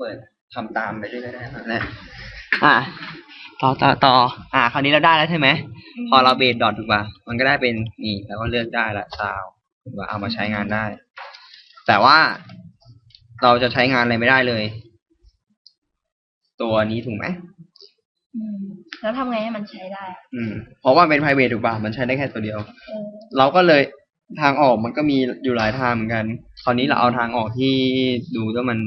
เปิดทำตามไปด้วยก็ได้นะอะต่อต่อต่ออะคราวนี้เราได้แล้วใช่ไหม พอเราเบสดอทถูกป่ะ มันก็ได้เป็นนี่แล้วก็เลือกได้ละซาวถูกป่ะเอามาใช้งานได้ แต่ว่าเราจะใช้งานอะไรไม่ได้เลย ตัวนี้ถูกไหมอืมแล้วทำไงให้มันใช้ได้อะอืม เพราะว่าเป็น private ถูกป่ะ มันใช้ได้แค่ตัวเดียวเออเราก็เลยทางออกมันก็มีอยู่หลายทางเหมือนกัน คราวนี้เราเอาทางออกที่ดูแล้วมัน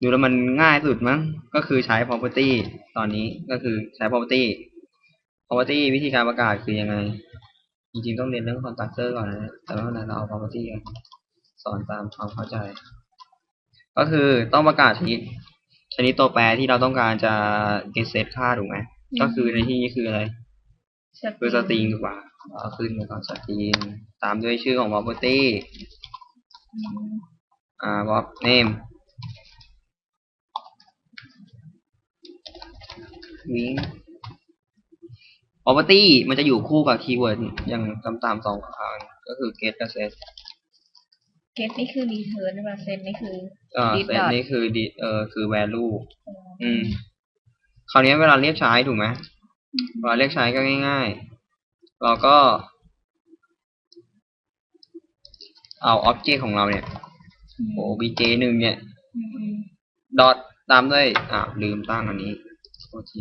ดูแล้วมันง่ายสุดมั้ง ก็คือใช้ property ตอนนี้ก็คือใช้ property property วิธีการประกาศคือยังไง จริงๆต้องเรียนเรื่อง constructor ก่อนนะ แต่ไม่เป็นไรเราเอา property กันสอนตามความเข้าใจ ก็คือต้องประกาศชนิดชนิดตัวแปรที่เราต้องการจะ get set ค่าถูกไหม ก็คือในที่นี้คืออะไร คือสตริงดีกว่าเอาขึ้นมาก่อนสตริงตามด้วยชื่อของ property อืมอ่า bob name wing property มันจะอยู่คู่กับคีย์เวิร์ดอย่างต่ำๆสองครั้งก็คือ get กับ set เกตนี่คือรีเทิร์นใช่ป่ะเซตนี่คือ เอ่อ Read set dot นี่คือ di- เอ่อคือ value อ๋ออืม คราวนี้เวลาเรียกใช้ถูกไหมเวลาเรียกใช้ก็ง่าย ๆ เราก็ เอา object ของเราเนี่ยอืม obj หนึ่งเนี่ย อืมอืมดอทตามด้วย อ่าลืมตั้งอันนี้ โอเค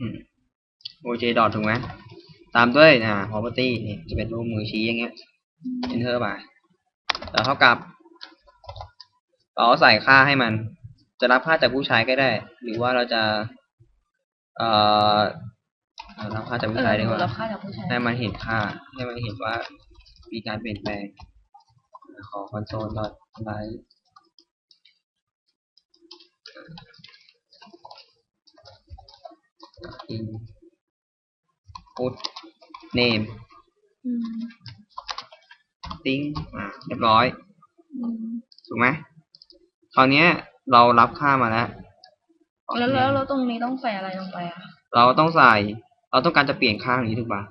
อืม oj ดอทถูกไหมตามด้วยอ่า property นี่จะเป็นรูปมือชี้อย่างเงี้ย enter ไปแล้วเท่ากับ เราใส่ค่าให้มัน จะรับค่าจากผู้ใช้ก็ได้ หรือว่าเราจะ เอ่อเอารับค่าจากเอผู้อใช้ดีกว่าเราค่าจากผู้ชายให้มันเห็นค่า ให้มันเห็นว่ามีการเปลี่ยนแปลง ขอค อนโซลดอทไลท์อินพุทเนมอืมติ้งอ่าเรียบร้อยอืมถูกไหมคราวเนี้ยเรารับค่ามาแล้วแล้ว แล้วแล้วตรงนี้ต้องใส่อะไรลงไปอะ เราต้องใส่ เราต้องการจะเปลี่ยนค่าอย่างนี้ถูกปะ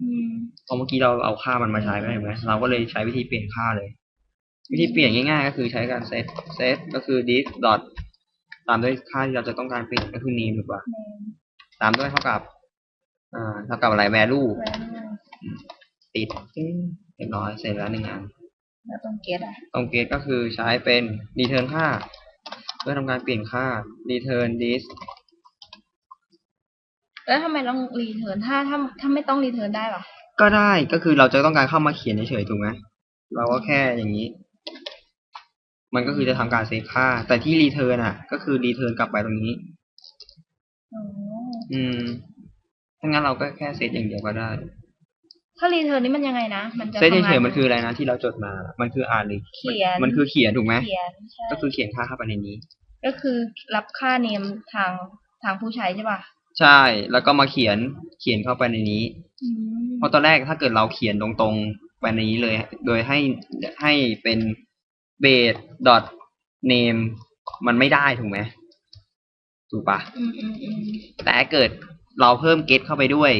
อืมเพราะเมื่อกี้เราเอาค่ามันมาใช้ไม่ได้ไหมเราก็เลยใช้วิธีเปลี่ยนค่าเลย วิธีเปลี่ยนง่ายๆ ก็คือใช้การเซตเซตก็คือ this dot ตามด้วยค่าที่เราจะต้องการเปลี่ยนก็คือ name ถูกปะเนมตามด้วยเท่ากับอ่าเท่ากับอะไร value แวนติดตึ้งเรียบร้อยเสร็จแล้วหนึ่งอันแล้วตรงเกตอะตรงเกตก็คือใช้เป็น return ค่า เพื่อทำการเปลี่ยนค่า return this แล้วทำไมต้องรีเทิร์นถ้าถ้าถ้าไม่ต้องรีเทิร์นได้ป่ะก็ได้ก็คือเราจะต้องการเข้ามาเขียนเฉยๆถูกไหมเราก็แค่อย่างนี้ มันก็คือจะทำการเซฟค่า แต่ที่รีเทิร์นอะ ก็คือรีเทิร์นกลับไปตรงนี้อ๋ออืมถ้างั้นเราก็แค่เซตอย่างเดียวก็ได้ ถ้ารีเทิร์นนี่มันยังไงนะ มันจะเซตทำงาเฉยๆมันคืออะไรนะที่เราจดมา มันคืออ่านหรือเขียน มันคือเขียนถูกไหมเขียนใช่ก็คือเขียนค่าเข้าไปในนี้ ก็คือรับค่าเนมทางทางผู้ใช้ใช่ป่ะ ใช่ แล้วก็มาเขียนเขียนเข้าไปในนี้อืมเพราะตอนแรกถ้าเกิดเราเขียนตรงๆไปในนี้เลย โดยให้ให้เป็น base dot name มันไม่ได้ถูกไหมถูกปะอืมอืมอืมแต่ถ้าเกิดเราเพิ่ม get เข้าไปด้วย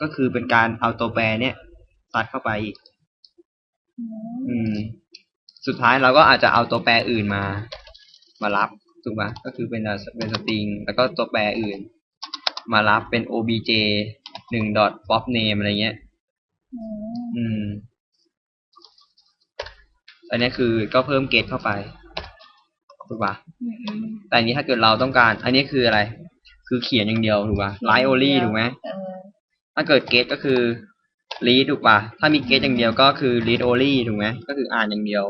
ก็คือเป็นการเอาตัวแปรเนี่ยตัดเข้าไปอีกอืมอืม สุดท้ายเราก็อาจจะเอาตัวแปรอื่นมา มารับถูกปะก็คือเป็นเป็นสตริง แล้วก็ตัวแปรอื่น มารับเป็น obj หนึ่ง dot pop name อะไรเงี้ย อืม อืมอันนี้คือก็เพิ่มเกตเข้าไปถูกปะอืมอืมแต่อันนี้ถ้าเกิดเราต้องการ อันนี้คืออะไร คือเขียนอย่างเดียวถูกปะไลท์โอลี่ถูกไหมเออถ้าเกิดเกตก็คือ read ถูกปะถ้ามีเกตอย่างเดียวก็คือ read only ถูกไหมก็คืออ่านอย่างเดียว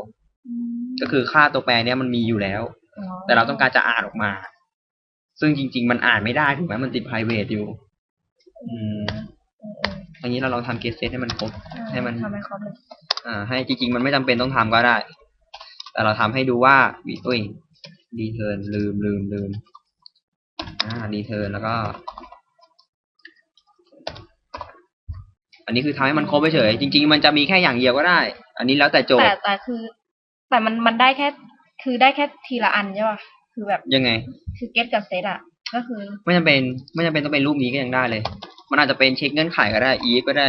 อืมก็คือค่าตัวแปรเนี้ยมันมีอยู่แล้วอ๋อแต่เราต้องการจะอ่านออกมา ซึ่งจริง ๆ มันอ่านไม่ได้ถูกไหมมันติด private อยู่ อืมเออเอออันนี้เราลองทำเกตเซตให้มันครบเออให้มัน ทำให้ครบเลยอ่า ให้จริงๆ มันไม่จำเป็นต้องทำก็ได้ แต่เราทำให้ดูว่าวิอุ้ยรีเทิร์นลืมลืมลืมอ่ารีเทิร์นแล้วก็ อันนี้คือทำให้มันครบไปเฉยจริง ๆ มันจะมีแค่อย่างเดียวก็ได้ อันนี้แล้วแต่โจทแต่ย์แต่คือ แต่มันมันได้แค่ คือได้แค่ทีละอันใช่ป่ะ คือแบบยังไง คือเกตกับเซตอะ ก็คือ ไม่จำเป็นไม่จำเป็นต้องเป็นรูปนี้ก็ยังได้เลย มันอาจจะเป็นเช็คเงื่อนไขก็ได้อีฟก็ได้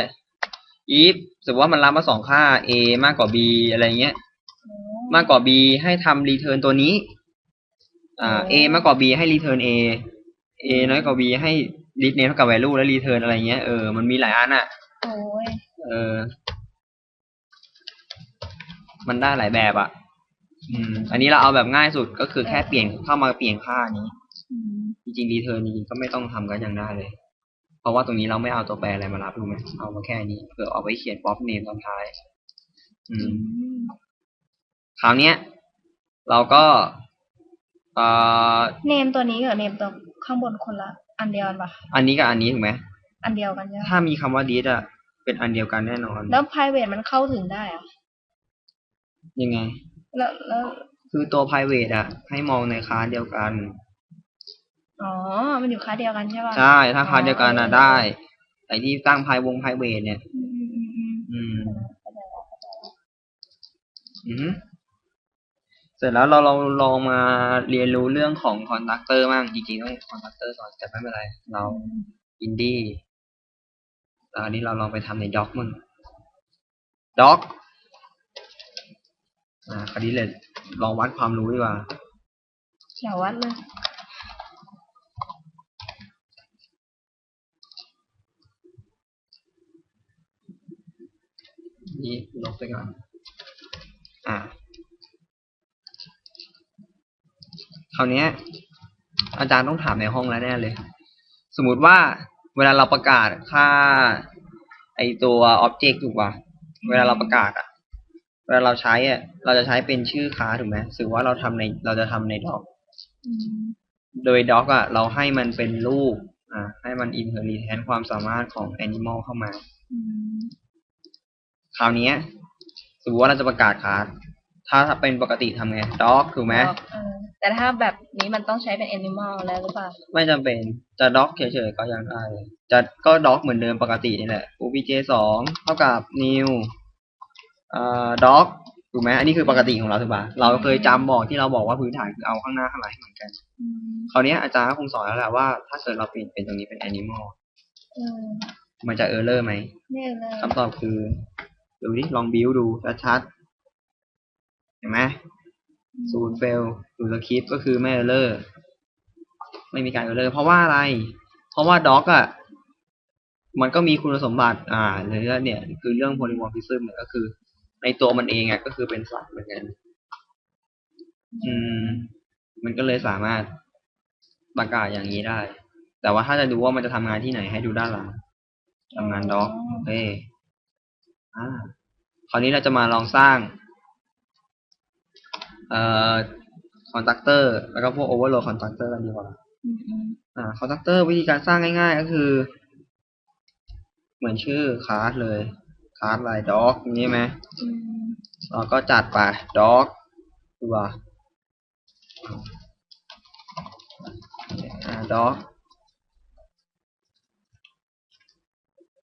if สมมติว่ามันรับมาสองค่า a มากกว่า b อะไรเงี้ย มากกว่า b ให้ทำ return ตัวนี้ อ่า a มากกว่า b ให้ return a a น้อยกว่า b ให้ read name เท่ากับ value และ return อะไรเงี้ย เออ มันมีหลายอันอะโอ้ยเออ มันได้หลายแบบอะ อืม อันนี้เราเอาแบบง่ายสุดก็คือแค่เปลี่ยนเข้ามาเปลี่ยนค่านี้อืมจริงๆ return จริงๆก็ไม่ต้องทำกันยังได้เลย เพราะว่าตรงนี้เราไม่เอาตัวแปรอะไรมารับถูกไหมเอามาแค่นี้เพื่อเอาไว้เขียน pop name ตอนท้าย อืม คราวเนี้ย เราก็เอ่อเนมตัวนี้กับเนมตัวข้างบนคนละอันเดียวกันปะอันนี้กับอันนี้ถูกไหมอันเดียวกันใช่ปะถ้ามีคำว่า this อะเป็นอันเดียวกันแน่นอน แล้ว private มันเข้าถึงได้เหรอะยังไง แล้วแล้ว คือตัว private อะให้มองในคลาสเดียวกัน อ๋อ มันอยู่ค่าเดียวกันใช่ปะใช่ถ้าคลาสเดียวกันอะได้ ไอ้ที่ตั้ง p วง private เนี่ย อืม อืมอืมอืมอืมอือฮึเสร็จแล้วเราเราลองมาเรียนรู้เรื่องของคอนดักเตอร์มั่งจริงๆต้องคอนดักเตอร์สอนแต่ไม่เป็นไร เราอินดี้แล้วอันนี้เราลองไปทำในด็อกมั่งด็อกอ่าคราวนี้เลยลองวัดความรู้ดีกว่าอย่าวัดเลย นี่ลบไปก่อน อ่าคราวนี้อาจารย์ต้องถามในห้องแล้วแน่เลย สมมติว่าเวลาเราประกาศค่า ไอตัวอ็อบเจกต์ถูกป่ะเวลาเราประกาศอะเวลาเราใช้อะเราจะใช้เป็นชื่อค้าถูกไหมถือว่าเราทำในเราจะทำในด็อก โดยด็อกอะเราให้มันเป็นรูปอ่าให้มันอินเทอร์ลีแทนความสามารถของแอนิมอลเข้ามา คราวเนี้ยสมมติว่าเราจะประกาศคลาสถ้าเป็นปกติทำไง dog ถูกไหมเออแต่ถ้าแบบนี้มันต้องใช้เป็น animal แล้วหรือเปล่า ไม่จำเป็น จะ dog เฉยๆก็ยังได้เลยจะก็ dog เหมือนเดิมปกตินี่แหละ obj สองเท่ากับ new อ่า dog ถูกไหมอันนี้คือปกติของเราถูกป่ะเราเคยจำบอกที่เราบอกว่าพื้นฐานคือเอาข้างหน้าข้างหลังให้เหมือนกัน อืมคราวเนี้ยอาจารย์ก็คงสอนแล้วแหละว่าถ้าเกิดเราเปลี่ยนเป็นตรงนี้เป็น animal เออมันจะ error ไหมเนี่ยเลยคำตอบคือ ดูดิลองบิวดูชัดๆเห็นไหมศูนย์เฟลศูสคริปต์ก็คือไม่เออร์ไม่มีการเออร์เพราะว่าอะไร เพราะว่าด็อกอะมันก็มีคุณสมบัติ อ่าหรือเนี่ย คือเรื่องโพลิมอร์ฟิซึมเนี่ยก็คือ ในตัวมันเองอะก็คือเป็นสัตว์เหมือนกันอืม มันก็เลยสามารถประกาศอย่างนี้ได้ แต่ว่าถ้าจะดูว่ามันจะทำงานที่ไหนให้ดูด้านหลังทำงานด็อกโอเคอ่า คราวนี้เราจะมาลองสร้างเอ่อคอนตักเตอร์แล้วก็พวกโอเวอร์โหลดคอนตักเตอร์กันดีกว่าอืมอืมอ่าคอนตักเตอร์วิธีการสร้างง่าย ๆ ก็คือ เหมือนชื่อคลาสเลยคลาสอะไรด็อกอย่างนี้ไหมอืมเราก็จัดไปด็อกตัวอ่าด็อก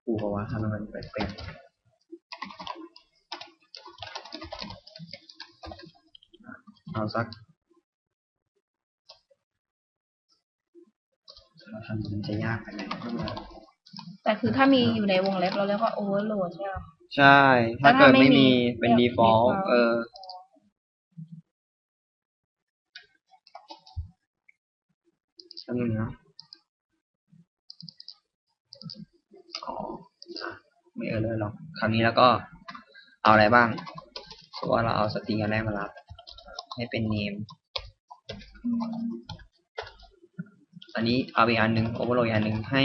กูบอกว่าทำไมมันแปลกๆ เอาสักเราทำมันจะยากไปไหมแต่คือถ้ามีอยู่ในวงเล็บเราเรียกว่า overload ใช่ไหมใช่ ถ้าแล้วถ้าเกิดไม่ไม่มีมีเป็นเรียก default default เออแป๊บนึงนะอ๋ออะไม่เออเลยหรอก คราวนี้แล้วก็เอาอะไรบ้างเพราะว่าเราเอาสตริงอันแรกมารับ ให้เป็น name อืมอันนี้เอาอีกอันหนึ่ง overload อีกอันหนึ่งให้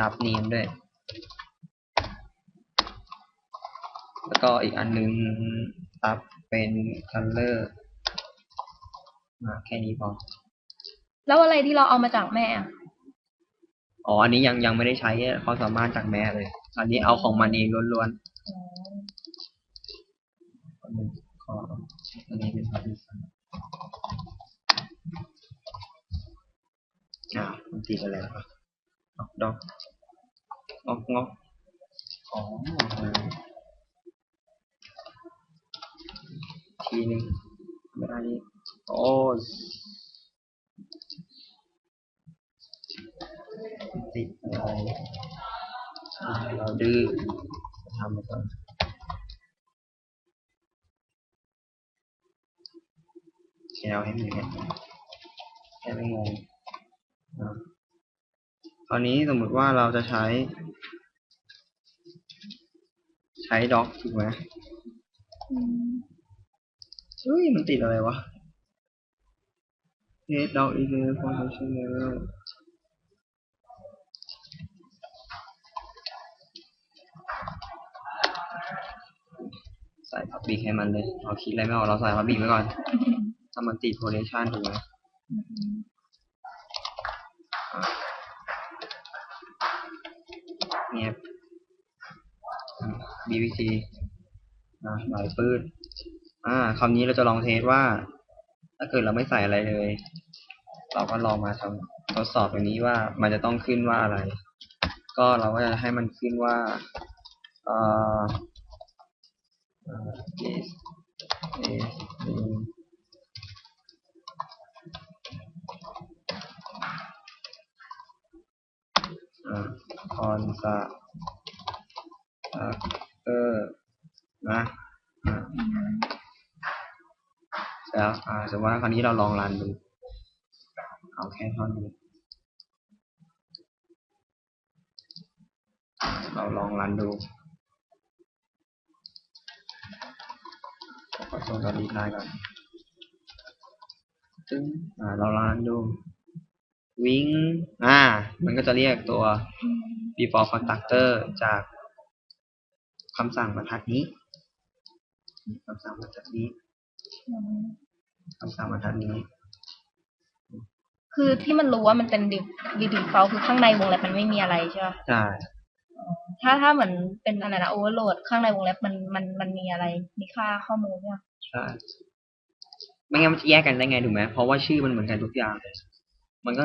รับ name ด้วย แล้วก็อีกอันหนึ่งรับเป็น color มาแค่นี้พอ แล้วอะไรที่เราเอามาจากแม่อะอ๋อ อันนี้ยังยังไม่ได้ใช้ความสามารถจากแม่เลย อันนี้เอาของมันเองล้วนอ๋อๆ อันนี้ขออันนี้เป็นพาร์ติซันอ่าวมันติดอะไรวะดอกดอกงอกงอกอ๋อทีหนึ่งไม่ได้นี่โอ้ติดอะไรอ่าเราดื้อททำไปก่อน แชร์ให้มันกันแค่ไม่งงอะคราวนี้สมมติว่าเราจะใช้ ใช้ด็อกถูกไหมเฮ้ยมันติดอะไรวะ Head dog is a function level ใส่ public ให้มันเลยเราคิดอะไรไม่ออกเราใส่ public ไว้ก่อน ถ้ามันติด correlation ถูกไหมเงียบ BVC นะไหลปืดอ่าคำนี้เราจะลองเทสว่า ถ้าเกิดเราไม่ใส่อะไรเลย เราก็ลองมาทำทดสอบตรงนี้ว่ามันจะต้องขึ้นว่าอะไร ก็เราก็จะให้มันขึ้นว่า เอ่ออ is is in อ่าคอนซาเออนะอ่า อืม แล้วอ่า สมมติว่าคราวนี้เราลองรันดูเอาแค่ท่อนนี้เราลองรันดูขอส่งกับดีไลน์ก่อนซึ่งอ่า เรารันดู วิ่งอ่า มันก็จะเรียกตัว before constructor จากคำสั่งบรรทัดนี้คำสั่งบรรทัดนี้ คำสั่งบรรทัดนี้ คือที่มันรู้ว่ามันเป็นดิดีดีเฟลคือข้างในวงเล็บมันไม่มีอะไรใช่ป่ะใช่ถ้าถ้าเหมือนเป็นอะไรนะโอเวอร์โหลดข้างในวงเล็บมันมันมันมีอะไร มีค่าข้อมูลเนี่ยใช่ไม่งั้นมันจะแยกกันได้ไงถูกไหมเพราะว่าชื่อมันเหมือนกันทุกอย่าง มันก็